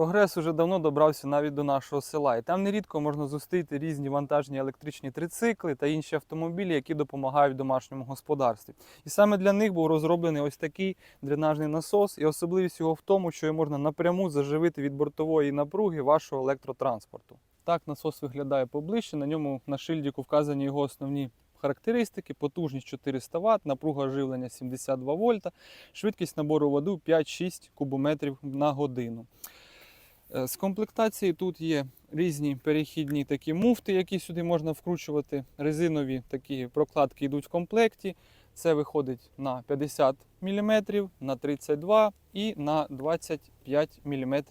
Прогрес уже давно добрався навіть до нашого села, і там нерідко можна зустріти різні вантажні електричні трицикли та інші автомобілі, які допомагають домашньому господарстві. І саме для них був розроблений ось такий дренажний насос, і особливість його в тому, що його можна напряму заживити від бортової напруги вашого електротранспорту. Так насос виглядає поближче. На ньому на шильдику вказані його основні характеристики: потужність 400 Вт, напруга живлення 72 вольта, швидкість набору води 5-6 кубометрів на годину. Е, З комплектації тут є різні перехідні такі муфти, які сюди можна вкручувати. Резинові такі прокладки йдуть в комплекті. Це виходить на 50 мм, на 32 і на 25 мм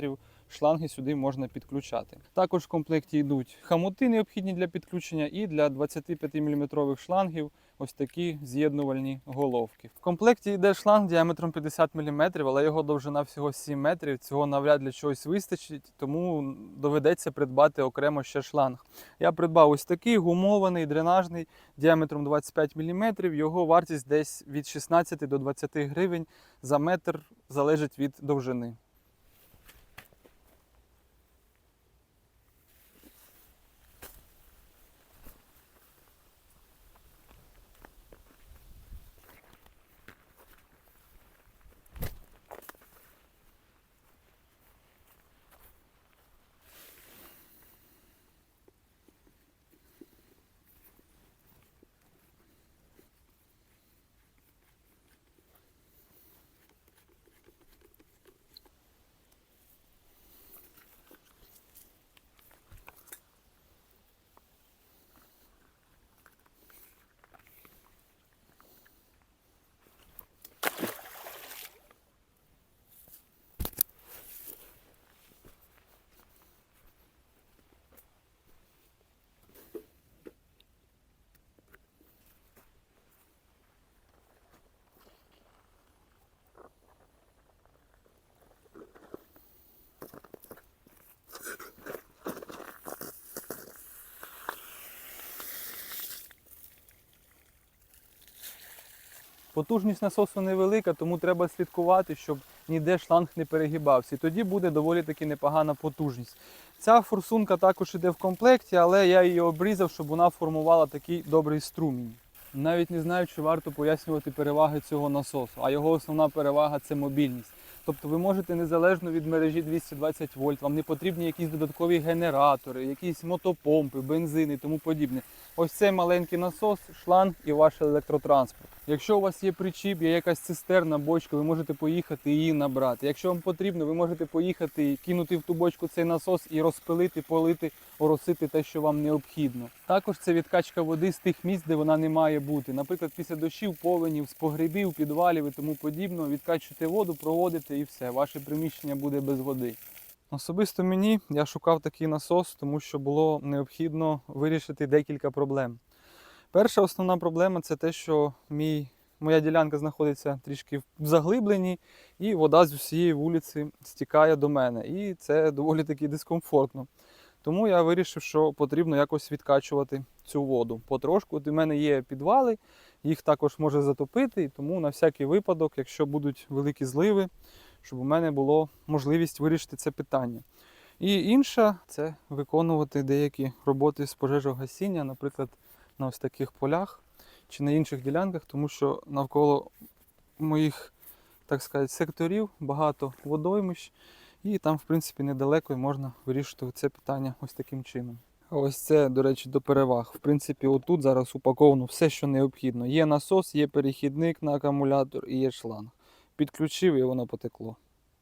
шланги сюди можна підключати. Також в комплекті йдуть хамути, необхідні для підключення, і для 25 мм шлангів ось такі з'єднувальні головки. В комплекті йде шланг діаметром 50 мм, але його довжина всього 7 метрів. Цього навряд для чогось вистачить, тому доведеться придбати окремо ще шланг. Я придбав ось такий гумований, дренажний діаметром 25 мм. Його вартість десь від 16 до 20 гривень за метр залежить від довжини. Потужність насосу невелика, тому треба слідкувати, щоб ніде шланг не перегибався. Тоді буде доволі таки непогана потужність. Ця форсунка також іде в комплекті, але я її обрізав, щоб вона формувала такий добрий струмінь. Навіть не знаю, чи варто пояснювати переваги цього насосу, а його основна перевага це мобільність. Тобто ви можете незалежно від мережі 220 вольт, вам не потрібні якісь додаткові генератори, якісь мотопомпи, бензини і тому подібне. Ось цей маленький насос, шланг і ваш електротранспорт. Якщо у вас є причіп, є якась цистерна, бочка, ви можете поїхати її набрати. Якщо вам потрібно, ви можете поїхати кинути в ту бочку цей насос і розпилити, полити, оросити те, що вам необхідно. Також це відкачка води з тих місць, де вона не має бути. Наприклад, після дощів, повенів, з погребів, підвалів і тому подібне, відкачуєте воду, проводите і все. Ваше приміщення буде без води. Особисто мені я шукав такий насос, тому що було необхідно вирішити декілька проблем. Перша основна проблема це те, що мій, моя ділянка знаходиться трішки в заглибленні, і вода з усієї вулиці стікає до мене. І це доволі таки дискомфортно. Тому я вирішив, що потрібно якось відкачувати цю воду. Потрошку у мене є підвали, їх також може затопити, тому на всякий випадок, якщо будуть великі зливи, щоб у мене було можливість вирішити це питання. І інша це виконувати деякі роботи з пожежогасіння, наприклад, на ось таких полях чи на інших ділянках, тому що навколо моїх, так сказати, секторів багато водоймищ, і там, в принципі, недалеко можна вирішити це питання ось таким чином. Ось це, до речі, до переваг. В принципі, отут зараз упаковано все, що необхідно. Є насос, є перехідник на акумулятор і є шланг. Підключив і воно потекло.